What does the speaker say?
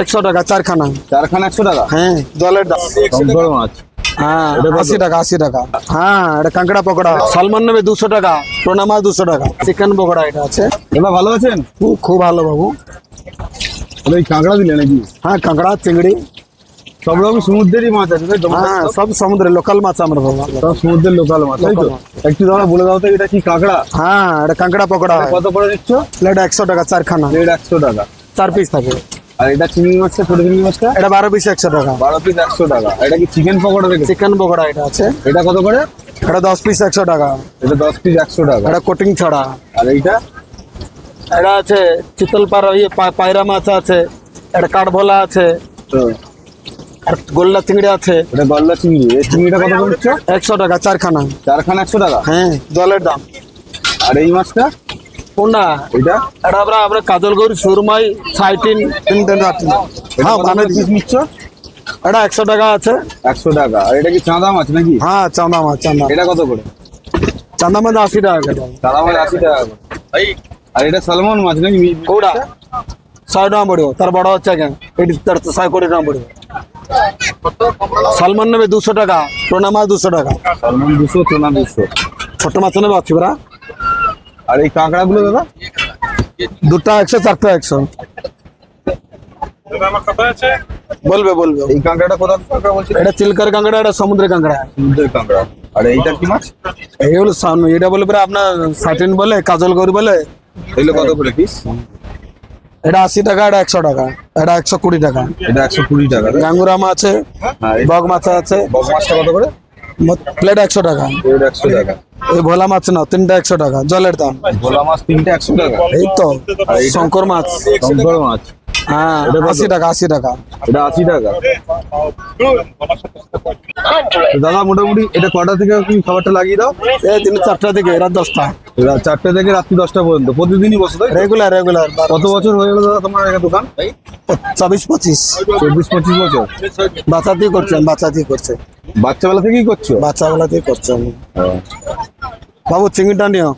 একশো টাকা চারখানা। চারখানা একশো টাকা? হ্যাঁ। জলের দাম। মাছ হ্যাঁ এটা আশি টাকা আশি টাকা। হ্যাঁ এটা কাঁকড়া পকোড়া। সালমান নেবে দুশো টাকা টোনা মাছ দুশো টাকা। চিকেন পকোড়া এটা আছে। ভালো আছেন? খুব- খুব ভালো বাবু। ওই কাঁকড়া দিলে নাকি? হ্যাঁ কাঁকড়া চিংড়ি। সব রকম সমুদ্রেরই মাছ আছে? হ্যাঁ সব সমুদ্রে লোকাল মাছ আমরা বাবা সব সমুদ্রের লোকাল মাছ তাই তো? একটু বলে দাও তো এটা কি কাঁকড়া? হ্যাঁ এটা কাঁকড়া পকোড়া। কত করে দিচ্ছ প্লেট একশো টাকা চারখানা। প্লেট একশো টাকা। চার পিস থাকে। আর এটা চিংড়ি মাছটা ছোট চিংড়ি মাছটা? এটা বারো পিস একশো টাকা। বারো পিস একশো টাকা। এটা কি চিকেন পকোড়া রেখেছে চিকেন পকোড়া এটা আছে। এটা কত করে? এটা দশ পিস একশো টাকা। এটা দশ পিস একশো টাকা। এটা কোটিং ছড়া। আর এইটা? এটা আছে চিতল পার ইয়ে পায়রা মাছ আছে। এটা কাঠভোলা আছে। তো আর গোল্লা চিংড়ি আছে। এটা গলদা চিংড়ি। এই চিংড়িটা কত করে দিচ্ছ একশো টাকা চারখানা। চারখানা একশো টাকা? হ্যাঁ জলের দাম। আর এই মাছটা? কোনটা? এটা এটা আমরা আমরা কাজল গৌরী সুরমাই সাইটিন। তিন তিন রাত। হ্যাঁ মানে পিস নিচ্ছ এটা একশো টাকা আছে। একশো টাকা। আর এটা কি চাঁদা মাছ নাকি? হ্যাঁ চাঁদা মাছ চাঁদা। এটা কত করে? চাঁদা মাছ আশি টাকা করে। চাঁদা মাছ আশি টাকা করে। আর এটা সালমন মাছ নাকি? কোটা শহে টাকা পড়িব। তার বড় হচ্ছে কেন? এটি তার শহে কোটি টাকা পড়িব। সালমান নেবে দুশো টাকা টোনা মাছ দুশো টাকা। সালমন দুশো চোনা দুশো। ছোট মাছ নেবে আছে আর এই কাঁকড়াগুলো দাদা? দুটা একশো চারটা একশো বলবে বলবে। এই কাঁকড়াটা কোথা কাঁকড়া বলছি এটা চিলকার কাঁকড়া এটা সমুদ্রের কাঁকড়া। সমুদ্রের কাঁকড়া। আর এইটা কি মাছ? এই হলো সান- এটা বলে পরে আপনার সাইটিন বলে কাজল গৌরী বলে। এগুলো কত করে পিস এটা আশি টাকা এটা একশো টাকা এটা একশো কুড়ি টাকা। এটা একশো কুড়ি টাকা। গাঙ্গুরা মাছ আছে বগ মাছ আছে। বক মাছটা কত করে? প্লেট একশো টাকা। প্লেট একশো টাকা। এই ভোলা মাছ না তিনটা একশো টাকা জলের দাম। ভোলা মাছ তিনটে একশো টাকা। এই তো শঙ্কর মাছ। শঙ্কর মাছ। হ্যাঁ আশি টাকা আশি টাকা। এটা আশি টাকা। দাদা মোটামুটি এটা কটা থেকে তুমি খাবারটা লাগিয়ে দাও? এই চারটা থেকে রাত দশটা। চারটে থেকে রাত্রি দশটা পর্যন্ত। প্রতিদিনই বসো তাই রেগুলার রেগুলার কত বছর হয়ে গেল দাদা তোমার এখানে দোকান? চব্বিশ পঁচিশ। চব্বিশ পঁচিশ বছর? বাচ্চাতেই করছেন বাচ্চাতেই করছে। বাচ্চাবেলা থেকেই করছ? বাচ্চাবেলাতেই করছে আমি। বাবু চিংড়িটা নিও